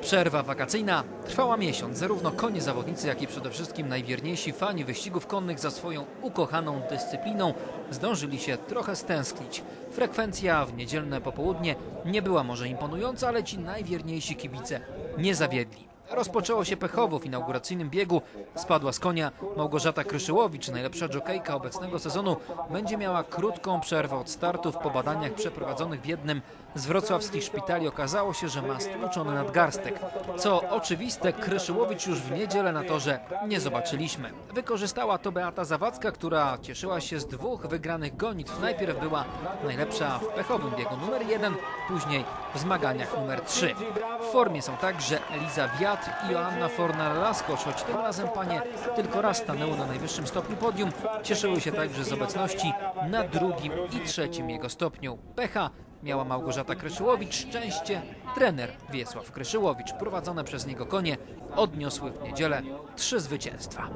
Przerwa wakacyjna trwała miesiąc. Zarówno konie zawodnicy, jak i przede wszystkim najwierniejsi fani wyścigów konnych za swoją ukochaną dyscypliną zdążyli się trochę stęsknić. Frekwencja w niedzielne popołudnie nie była może imponująca, ale ci najwierniejsi kibice nie zawiedli. Rozpoczęło się pechowo w inauguracyjnym biegu. Spadła z konia Małgorzata Kryszyłowicz, najlepsza dżokejka obecnego sezonu. Będzie miała krótką przerwę od startów. Po badaniach przeprowadzonych w jednym z wrocławskich szpitali okazało się, że ma stłuczony nadgarstek. Co oczywiste, Kryszyłowicz już w niedzielę na torze nie zobaczyliśmy. Wykorzystała to Beata Zawadzka, która cieszyła się z dwóch wygranych gonitw. Najpierw była najlepsza w pechowym biegu numer jeden, później w zmaganiach numer trzy. W formie są także Eliza Wiatr i Joanna Fornar-Laskosz, choć tym razem panie tylko raz stanęły na najwyższym stopniu podium. Cieszyły się także z obecności na drugim i trzecim jego stopniu. Pecha miała Małgorzata Kryszyłowicz, szczęście trener Wiesław Kryszyłowicz. Prowadzone przez niego konie odniosły w niedzielę trzy zwycięstwa.